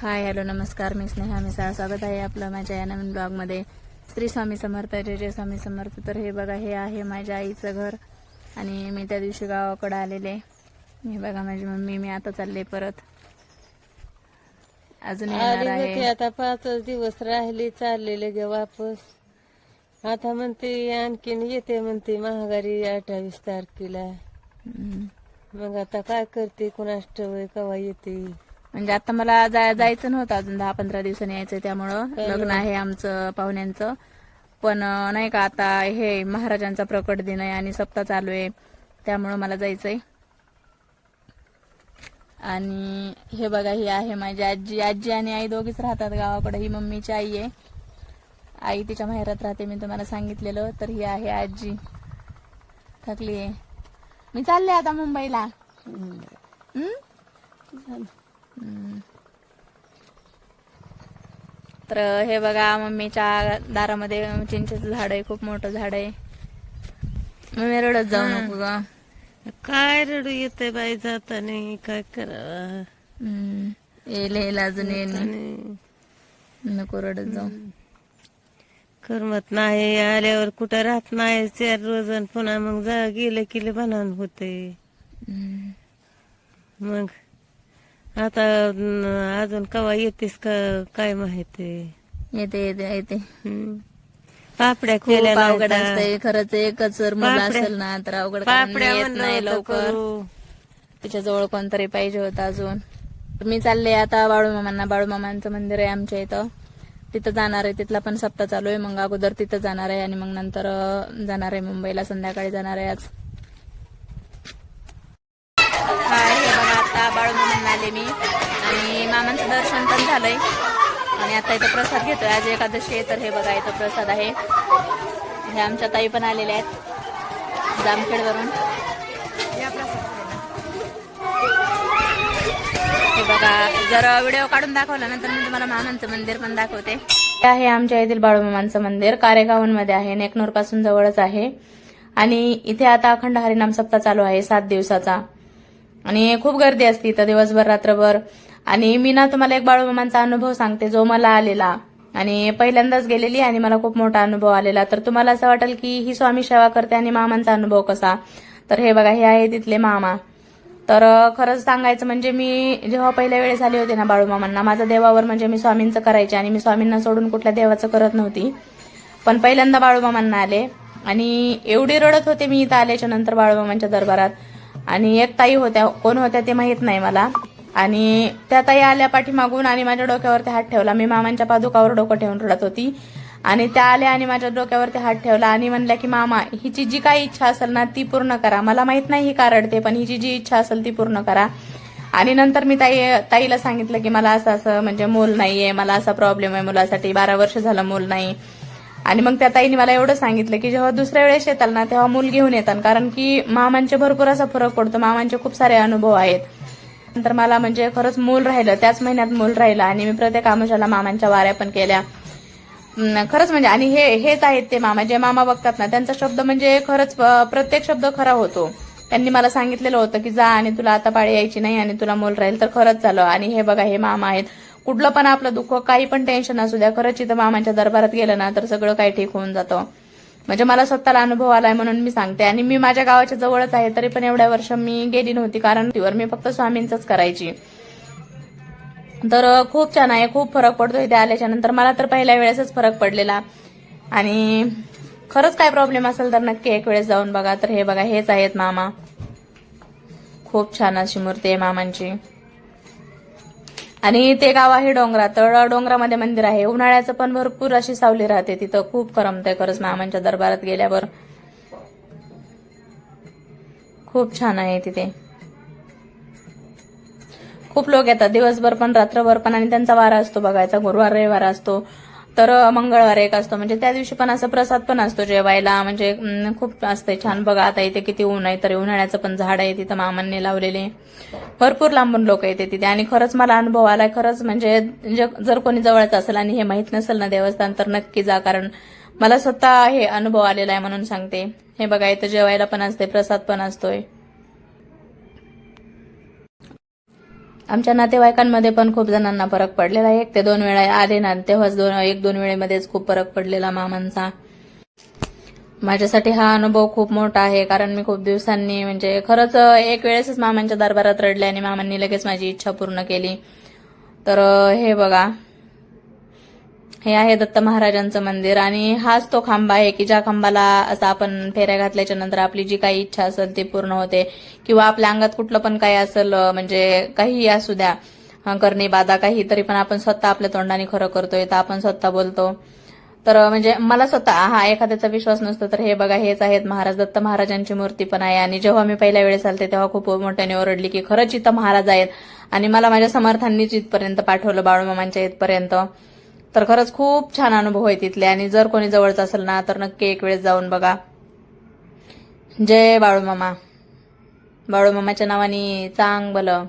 Hi hello नमस्कार. मी स्नेहा मिसाळ. स्वागत आहे आपलं माझ्या या नवीन ब्लॉगमध्ये. श्री स्वामी समर्थ जय जय स्वामी समर्थ. तर हे बघा हे आहे माझ्या आईचं घर आणि मी त्या दिवशी गावाकडे आलेले. हे बघा माझी मम्मी मी आता चालले परत. अजून येणार आली होती आहे आता पाचच दिवस राहिले चाललेले गे वापस. आता म्हणते आणखीन येते म्हणते महागारी अठ्ठावीस तारखेला. हम्म. मग आता काय करते ठेवय कवा येते? म्हणजे आता मला जा- जायचं नव्हतं. अजून दहा पंधरा दिवसांनी यायचं त्यामुळं. लग्न आहे आमचं पाहुण्यांचं. पण नाही का आता हे महाराजांचा प्रकट दिन आहे आणि सप्ताह चालू आहे. त्यामुळं मला जायचंय. आणि हे बघा ही आहे माझी आजी. आजी आणि आई दोघीच राहतात गावाकडे. ही मम्मीची आई आहे. आई तिच्या माहेरात राहते मी तुम्हाला सांगितलेलं. तर ही आहे आजी. थकली आहे मी चालले आता मुंबईला. तर हे बघा मम्मीच्या दारामध्ये चिंचेचं झाड आहे खूप मोठं झाड आहे. मम्मी रडत जाऊ नको ग. काय रडू येते बाई जाताना? काय करावं. येईल येईल अजून येईल नको रडत जाऊ. करमत नाही आल्यावर कुठं राहत नाही. चार रोज पुन्हा मग जा गेलं की बनान होते. मग आता अजून कवा येतेस का काय माहिती? येते येते येते. पापड्या खूप केल्या अवघड नव्हत्या. असतंय खरंच एकच जर मुलं पापड्या- असेल ना तर अवघड कारण मी पापड्या येत म्हणलं नाही होतं लवकर. करू. तिच्या जवळ कोणतरी पाहिजे होतं अजून. मी चालले आता बाळूमामांना बाळूमामांचं मंदिर आहे आमच्या इथं. तिथं जाणार आहे तिथला पण सप्ताह चालू आहे. मग अगोदर तिथं जाणार आहे आणि मग नंतर अं, जाणार आहे मुंबईला. संध्याकाळी जाणार आहे आज हाय हे बघा आता आले मी. आणि मामांचं दर्शन पण झालंय. आणि आता इथं प्रसाद घेतोय. आज एकादशी आहे तर हे बघा इथं प्रसाद आहे. हे आमच्या ताई पण आलेल्या आहेत. जामखेडवरून. हे बघा जर व्हिडिओ काढून दाखवला ना तर मी तुम्हाला मामांचं मंदिर पण दाखवते. हे आहे आमच्या येथील बाळूमामांचं मंदिर. कारेगावांमध्ये आहे नेकनूरपासून जवळच आहे. आणि इथे आता अखंड हरिनाम सप्ताह चालू आहे सात दिवसाचा. आणि खूप गर्दी असते इथं दिवसभर रात्रभर. आणि मी ना तुम्हाला एक बाळूमामांचा अनुभव सांगते जो मला आलेला. आणि पहिल्यांदाच गेलेली आणि मला खूप मोठा अनुभव आलेला. तर तुम्हाला असं वाटेल की ही स्वामी सेवा करते आणि मामांचा अनुभव कसा? तर हे बघा हे आहे तिथले मामा. तर खरंच सांगायचं म्हणजे मी जेव्हा पहिल्या वेळेस आले होते ना बाळूमामांना माझं देवावर म्हणजे मी स्वामींचं करायचे आणि मी स्वामींना सोडून कुठल्या देवाचं करत नव्हती. पण पहिल्यांदा बाळूमामांना आले आणि एवढी रडत होते मी इथं आल्याच्यानंतर बाळूमामांच्या दरबारात. आणि एक ताई होत्या कोण होत्या ते माहीत नाही मला. आणि त्या ताई आल्या पाठीमागून आणि माझ्या डोक्यावरती हात ठेवला. मी मामांच्या पादुकावर डोकं ठेवून रडत होती. आणि त्या आल्या आणि माझ्या डोक्यावरती हात ठेवला आणि म्हणल्या की मामा हिची जी काही इच्छा असेल ना ती पूर्ण करा. मला माहीत नाही ही का रडते पण हिची जी इच्छा असेल ती पूर्ण करा. आणि नंतर मी ताई ताईला सांगितलं की मला असं असं म्हणजे मूल नाहीये मला असा प्रॉब्लेम आहे मुलासाठी. बारा वर्ष झालं मूल नाही. आणि मग त्या ताईने मला एवढं सांगितलं की जेव्हा दुसऱ्या वेळेस येताल ना तेव्हा मूल घेऊन येतात कारण की मामांचे भरपूर असा फरक पडतो. मामांचे खूप सारे अनुभव आहेत. नंतर मला म्हणजे खरंच मूल राहिलं. त्याच महिन्यात मूल राहिलं आणि मी प्रत्येक आमशाला मामांच्या वाऱ्या पण केल्या. खरंच म्हणजे आणि हे हेच आहेत ते मामा. जे मामा बघतात ना त्यांचा शब्द म्हणजे खरंच प्रत्येक शब्द खरा होतो. त्यांनी मला सांगितलेलं होतं की जा आणि तुला आता पाळी यायची नाही आणि तुला मूल राहील तर खरंच झालं आणि हे बघा हे मामा आहेत. कुठलं पण आपलं दुःख काही पण टेन्शन असू द्या खरंच इथं मामांच्या दरबारात गेलं ना तर सगळं काही ठीक होऊन जातं. म्हणजे मला स्वतःला अनुभव आलाय म्हणून मी सांगते. आणि मी माझ्या गावाच्या जवळच आहे तरी पण एवढ्या वर्ष मी गेली नव्हती कारण तिवर मी फक्त स्वामींचंच करायची. तर खूप छान आहे खूप फरक पडतो इथे आल्याच्यानंतर. मला तर पहिल्या वेळेसच फरक पडलेला. आणि खरंच काय प्रॉब्लेम असेल तर नक्की एक वेळेस जाऊन बघा. तर हे बघा हेच आहेत मामा. खूप छान अशी मूर्ती आहे मामांची. आणि ते गाव आहे डोंगरात तर डोंगरामध्ये मंदिर आहे. उन्हाळ्याचं पण भरपूर अशी सावली राहते. तिथं खूप करमतंय खरंच मामांच्या दरबारात गेल्यावर. खूप छान आहे तिथे. खूप लोक येतात. दिवसभर पण रात्रभर पण आणि त्यांचा वारा असतो बघायचा. गुरुवार रविवार असतो. तर मंगळवार एक असतो. म्हणजे त्या दिवशी पण असं प्रसाद पण असतो जेवायला. म्हणजे खूप असते. छान बघा आता इथे किती ऊन आहे. तरी उन्हाळ्याचं पण झाड आहे तिथं मामांनी लावलेले. भरपूर लांबून लोक येते तिथे. आणि खरंच मला अनुभव आलाय. खरंच म्हणजे जर कोणी जवळच असेल आणि हे माहीत नसेल ना देवस्थान तर नक्की जा. कारण मला स्वतः हे अनुभव आलेला आहे म्हणून सांगते. हे बघा इथं जेवायला पण असते प्रसाद पण असतोय. आमच्या नातेवाईकांमध्ये पण खूप जणांना फरक पडलेला आहे. एक ते दोन वेळा आले ना तेव्हाच दोन एक दोन वेळेमध्येच खूप फरक पडलेला मामांचा. माझ्यासाठी हा अनुभव खूप मोठा आहे कारण मी खूप दिवसांनी म्हणजे खरंच एक वेळेसच मामांच्या दरबारात रडले आणि मामांनी लगेच माझी इच्छा पूर्ण केली. तर हे बघा. हे आहे दत्त महाराजांचं मंदिर आणि हाच तो खांब आहे की ज्या खांबाला असं आपण फेऱ्या घातल्याच्या नंतर आपली जी काही इच्छा असेल ती पूर्ण होते. किंवा आपल्या अंगात कुठलं पण काही असेल म्हणजे काही असू द्या करणे बाधा काही तरी पण आपण स्वतः आपल्या तोंडाने खरं करतोय तर आपण स्वतः बोलतो. तर म्हणजे मला स्वतः हा एखाद्याचा विश्वास नसतो तर हे बघा हेच आहेत महाराज. दत्त महाराजांची मूर्ती पण आहे आणि जेव्हा मी पहिल्या वेळेस आलते तेव्हा खूप मोठ्याने ओरडली की खरंच इथं महाराज आहेत. आणि मला माझ्या समर्थांनीच इथपर्यंत पाठवलं बाळूमामांच्या इथपर्यंत. तर खरंच खूप छान अनुभव आहे तिथले. आणि जर कोणी जवळच असेल ना तर नक्की एक वेळेस जाऊन बघा. जय बाळूमामा. बाळूमामाच्या नावाने चांग भलं